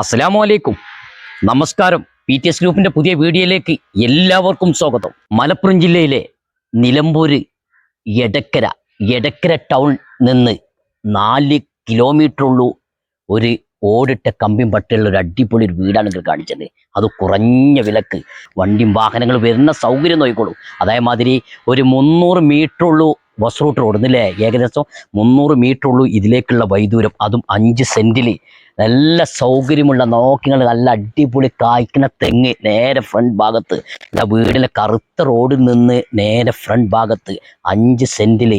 അസ്സലാമു അലൈക്കും. നമസ്കാരം. പി ടി എസ് ഗ്രൂപ്പിന്റെ പുതിയ വീഡിയോയിലേക്ക് എല്ലാവർക്കും സ്വാഗതം. മലപ്പുറം ജില്ലയിലെ നിലമ്പൂര് എടക്കര എടക്കര ടൗൺ നിന്ന് നാല് കിലോമീറ്റർ ഉള്ളൂ ഒരു ഓടിട്ട കമ്പിയും പട്ടിയുള്ള ഒരു അടിപൊളി ഒരു വീടാണ് നിങ്ങൾ കാണിച്ചത്. അത് കുറഞ്ഞ വിലക്ക്. വണ്ടിയും വാഹനങ്ങൾ വരുന്ന സൗകര്യം നോക്കിക്കോളൂ. അതേമാതിരി ഒരു മുന്നൂറ് മീറ്റർ ഉള്ളൂ ബസ് റൂട്ട് റോഡ് ഏകദേശം മുന്നൂറ് മീറ്റർ ഉള്ളൂ ഇതിലേക്കുള്ള വൈദൂരം. അതും അഞ്ച് സെന്റിൽ നല്ല സൗകര്യമുള്ള നോക്കിങ്ങൾ നല്ല അടിപൊളി കായ്ക്കുന്ന തെങ്ങ് നേരെ ഫ്രണ്ട് ഭാഗത്ത്. വീടിലെ കറുത്ത റോഡിൽ നിന്ന് നേരെ ഫ്രണ്ട് ഭാഗത്ത് അഞ്ച് സെന്റിൽ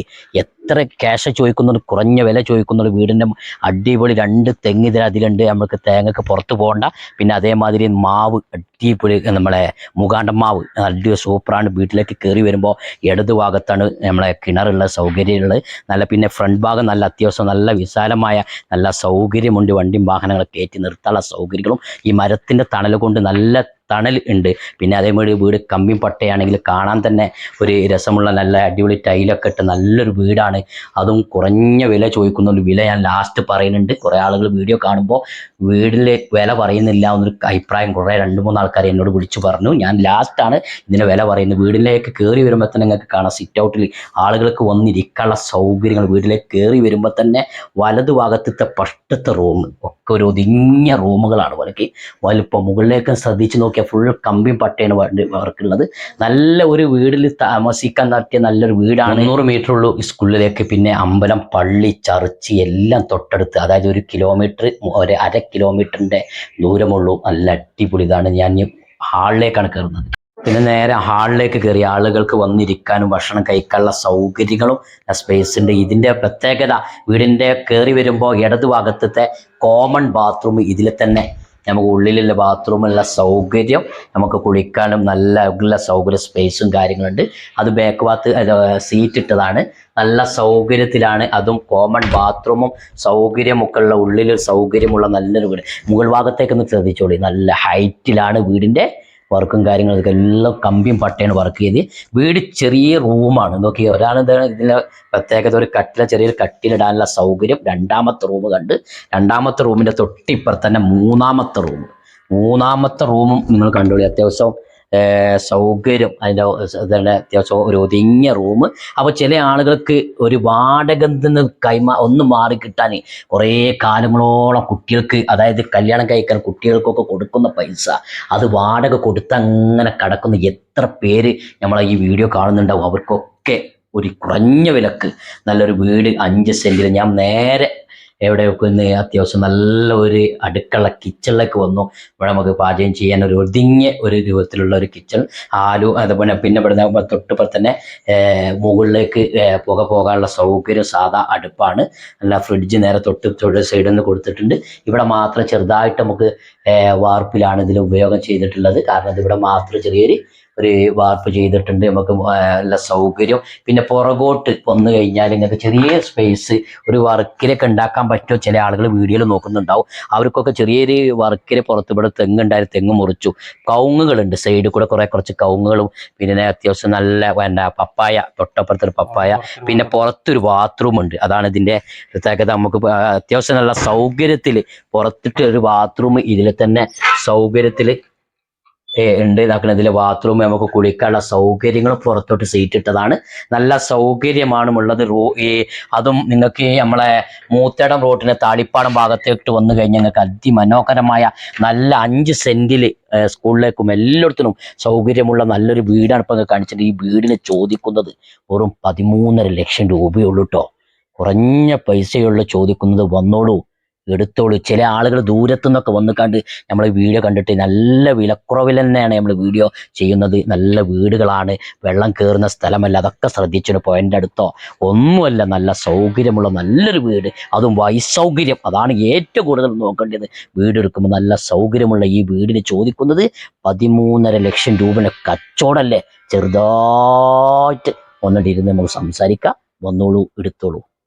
എത്ര ക്യാഷ് ചോദിക്കുന്നുണ്ട് കുറഞ്ഞ വില ചോദിക്കുന്നുണ്ട് വീടിന്റെ അടിപൊളി രണ്ട് തെങ്ങ് അതിലുണ്ട്. നമുക്ക് തേങ്ങക്ക് പുറത്ത് പോകണ്ട. പിന്നെ അതേമാതിരി മാവ് അടിപൊളി നമ്മളെ മുകാണ്ടൻ മാവ്. അടിപൊളി സൂപ്പറാണ്. വീട്ടിലേക്ക് കയറി വരുമ്പോൾ ഇടതു ഭാഗത്താണ് നമ്മളെ കിണറുള്ള സൗകര്യമുള്ളത്. നല്ല പിന്നെ ഫ്രണ്ട് ഭാഗം നല്ല അത്യാവശ്യം നല്ല വിശാലമായ നല്ല സൗകര്യമുണ്ട്. വണ്ടിയും വാഹനങ്ങളൊക്കെ കയറ്റി നിർത്താനുള്ള സൗകര്യങ്ങളും. ഈ മരത്തിന്റെ തണൽ കൊണ്ട് നല്ല തണൽ ഉണ്ട്. പിന്നെ അതേമാതിരി വീട് കമ്പി പട്ടയാണെങ്കിൽ കാണാൻ തന്നെ ഒരു രസമുള്ള നല്ല അടിപൊളി ടൈലൊക്കെ ഇട്ട് നല്ലൊരു വീടാണ്. അതും കുറഞ്ഞ വില ചോദിക്കുന്നുണ്ട് വില ഞാൻ ലാസ്റ്റ് പറയുന്നുണ്ട്. കുറേ ആളുകൾ വീഡിയോ കാണുമ്പോൾ വീടിൽ വില പറയുന്നില്ല എന്നൊരു അഭിപ്രായം കുറേ രണ്ട് മൂന്ന് ആൾക്കാർ എന്നോട് വിളിച്ചു പറഞ്ഞു. ഞാൻ ലാസ്റ്റാണ് ഇതിന്റെ വില പറയുന്നത്. വീടിലേക്ക് കയറി വരുമ്പോൾ തന്നെ നിങ്ങൾക്ക് കാണാം. സിറ്റ് ഔട്ടിൽ ആളുകൾക്ക് വന്നിരിക്കാനുള്ള സൗകര്യങ്ങൾ വീട്ടിലേക്ക് കയറി വരുമ്പോൾ തന്നെ വലതു ഭാഗത്തത്തെ പഷ്ടത്തെ റൂം ഒക്കെ ഒരു ഒതുങ്ങിയ റൂമുകളാണ് വലക്ക് വലിപ്പം മുകളിലേക്ക് ശ്രദ്ധിച്ച് നോക്കിയാൽ ഫുൾ കമ്പി പട്ടയാണ് വർക്ക് അവർക്കുള്ളത് നല്ല ഒരു വീടിൽ താമസിക്കാൻ നടത്തിയ നല്ലൊരു വീടാണ്. നൂറ് മീറ്റർ ഉള്ളൂ സ്കൂളിലേക്ക്. പിന്നെ അമ്പലം പള്ളി ചർച്ച് എല്ലാം തൊട്ടടുത്ത്. അതായത് ഒരു കിലോമീറ്റർ ഒരു അര കിലോമീറ്ററിന്റെ ദൂരമുള്ളൂ. നല്ല അടിപൊളി ഇതാണ്. ഞാൻ ഹാളിലേക്കാണ് കയറുന്നത്. പിന്നെ നേരെ ഹാളിലേക്ക് കയറി ആളുകൾക്ക് വന്നിരിക്കാനും ഭക്ഷണം കഴിക്കാനുള്ള സൗകര്യങ്ങളും സ്പേസ് ഉണ്ട്. ഇതിന്റെ പ്രത്യേകത വീടിന്റെ കയറി വരുമ്പോൾ ഇടതുഭാഗത്തെ കോമൺ ബാത്റൂം ഇതിൽ തന്നെ നമുക്ക് ഉള്ളിലുള്ള ബാത്റൂമുള്ള സൗകര്യം നമുക്ക് കുളിക്കാനും നല്ല ഉള്ള സൗകര്യ സ്പേസും കാര്യങ്ങളുണ്ട്. അത് ബാക്ക് ഭാഗത്ത് സീറ്റ് ഇട്ടതാണ്. നല്ല സൗകര്യത്തിലാണ് അതും കോമൺ ബാത്റൂമും സൗകര്യമൊക്കെ ഉള്ള ഉള്ളിൽ സൗകര്യമുള്ള നല്ലൊരു വീട്. മുകൾ ഭാഗത്തേക്കൊന്ന് ശ്രദ്ധിച്ചോളി. നല്ല ഹൈറ്റിലാണ് വീടിന്റെ വർക്കും കാര്യങ്ങളൊക്കെ എല്ലാം കമ്പിയും പട്ടയാണ് വർക്ക് ചെയ്ത്. വീട് ചെറിയ റൂമാണ് നോക്കി ഒരാൾ എന്താണ് ഇതിലെ പ്രത്യേകത? ഒരു കട്ടില ചെറിയൊരു കട്ടിലിടാനുള്ള സൗകര്യം രണ്ടാമത്തെ റൂം കണ്ട്. രണ്ടാമത്തെ റൂമിന്റെ തൊട്ടിപ്പുറത്ത് തന്നെ മൂന്നാമത്തെ റൂം മൂന്നാമത്തെ റൂമും നിങ്ങൾ കണ്ടുപിടി അത്യാവശ്യം സൗകര്യം. അതിന്റെ ഇതാണ് അത്യാവശ്യം ഒരു ഒതുങ്ങിയ റൂം. അപ്പോൾ ചില ആളുകൾക്ക് ഒരു വാടകത്തിൽ നിന്ന് കൈമാ ഒന്ന് മാറി കിട്ടാൻ കുറേ കാലങ്ങളോളം കുട്ടികൾക്ക് അതായത് കല്യാണം കഴിക്കാൻ കുട്ടികൾക്കൊക്കെ കൊടുക്കുന്ന പൈസ അത് വാടക കൊടുത്ത് അങ്ങനെ കടക്കുന്ന എത്ര പേര് നമ്മളെ ഈ വീഡിയോ കാണുന്നുണ്ടാവും. അവർക്കൊക്കെ ഒരു കുറഞ്ഞ വിലക്ക് നല്ലൊരു വീട് അഞ്ച് സെന്റിൽ ഞാൻ നേരെ എവിടെയൊക്കെ ഒന്ന് അത്യാവശ്യം നല്ല ഒരു അടുക്കള കിച്ചണിലേക്ക് വന്നു. ഇവിടെ നമുക്ക് പാചകം ചെയ്യാൻ ഒരു ഒതുങ്ങിയ ഒരു രൂപത്തിലുള്ള ഒരു കിച്ചൺ ആലു അതുപോലെ പിന്നെ ഇവിടെ തൊട്ടിപ്പുറത്ത് തന്നെ മുകളിലേക്ക് പുക പോകാനുള്ള സൗകര്യം സാധാ അടുപ്പാണ്. നല്ല ഫ്രിഡ്ജ് നേരെ തൊട്ട് തൊട്ട് സൈഡിൽ നിന്ന് കൊടുത്തിട്ടുണ്ട്. ഇവിടെ മാത്രം ചെറുതായിട്ട് നമുക്ക് വാർപ്പിലാണ് ഇതിൽ ഉപയോഗം ചെയ്തിട്ടുള്ളത്. കാരണം ഇത് ഇവിടെ മാത്രം ചെറിയൊരു ഒരു വാർപ്പ് ചെയ്തിട്ടുണ്ട്. നമുക്ക് നല്ല സൗകര്യം. പിന്നെ പുറകോട്ട് വന്നു കഴിഞ്ഞാൽ ഇങ്ങനത്തെ ചെറിയ സ്പേസ് ഒരു വർക്കിലൊക്കെ ഉണ്ടാക്കാൻ പറ്റുമോ ചില ആളുകൾ വീഡിയോയിൽ നോക്കുന്നുണ്ടാവും. അവർക്കൊക്കെ ചെറിയൊരു വർക്കിൽ പുറത്ത് ഇവിടെ തെങ്ങുണ്ടായിരുന്നു തെങ്ങ് മുറിച്ചു. കവുങ്ങുകളുണ്ട്. സൈഡിൽ കൂടെ കുറെ കുറച്ച് കവുങ്ങുകളും. പിന്നെ അത്യാവശ്യം നല്ല പിന്നെ പപ്പായ തൊട്ടപ്പുറത്തൊരു പപ്പായ. പിന്നെ പുറത്തൊരു ബാത്റൂം ഉണ്ട്. അതാണ് ഇതിന്റെ പ്രത്യേകത. നമുക്ക് അത്യാവശ്യം നല്ല സൗകര്യത്തിൽ പുറത്തിട്ട് ഒരു ബാത്റൂം ഇതിൽ തന്നെ സൗകര്യത്തിൽ ഉണ്ട്. ഇതാക്കണം ഇതിലെ ബാത്റൂം നമുക്ക് കുളിക്കാനുള്ള സൗകര്യങ്ങൾ പുറത്തോട്ട് സീറ്റ് ഇട്ടതാണ്. നല്ല സൗകര്യമാണ് ഉള്ളത്. റോ അതും നിങ്ങൾക്ക് നമ്മളെ മൂത്തേടം റോഡിന് താളിപ്പാടം ഭാഗത്തേക്ക് വന്നു കഴിഞ്ഞാൽ നിങ്ങൾക്ക് അതിമനോഹരമായ നല്ല അഞ്ച് സെന്റിൽ സ്കൂളിലേക്കും എല്ലായിടത്തിനും സൗകര്യമുള്ള നല്ലൊരു വീടാണ് ഇപ്പൊ കാണിച്ചത് ഈ വീടിന് ചോദിക്കുന്നത് വെറും പതിമൂന്നര ലക്ഷം രൂപയുള്ളൂ കേട്ടോ കുറഞ്ഞ പൈസയുള്ള ചോദിക്കുന്നത്. വന്നോളൂ. എടുത്തോളൂ. ചില ആളുകൾ ദൂരത്തു നിന്നൊക്കെ വന്ന് കണ്ട് നമ്മൾ വീഡിയോ കണ്ടിട്ട് നല്ല വിലക്കുറവിൽ തന്നെയാണ് നമ്മൾ വീഡിയോ ചെയ്യുന്നത്. നല്ല വീടുകളാണ്. വെള്ളം കയറുന്ന സ്ഥലമല്ല. അതൊക്കെ ശ്രദ്ധിച്ചൊരു പോയിന്റെ അടുത്തോ ഒന്നുമല്ല. നല്ല സൗകര്യമുള്ള നല്ലൊരു വീട്. അതും വൈസൗകര്യം. അതാണ് ഏറ്റവും കൂടുതൽ നോക്കേണ്ടത്. വീട് എടുക്കുമ്പോൾ നല്ല സൗകര്യമുള്ള ഈ വീടിന് ചോദിക്കുന്നത് പതിമൂന്നര ലക്ഷം രൂപയുടെ കച്ചവടമല്ലേ? ചെറുതായിട്ട് ഒന്നിട്ടിരുന്ന് നമുക്ക് സംസാരിക്കാം. വന്നോളൂ എടുത്തോളൂ.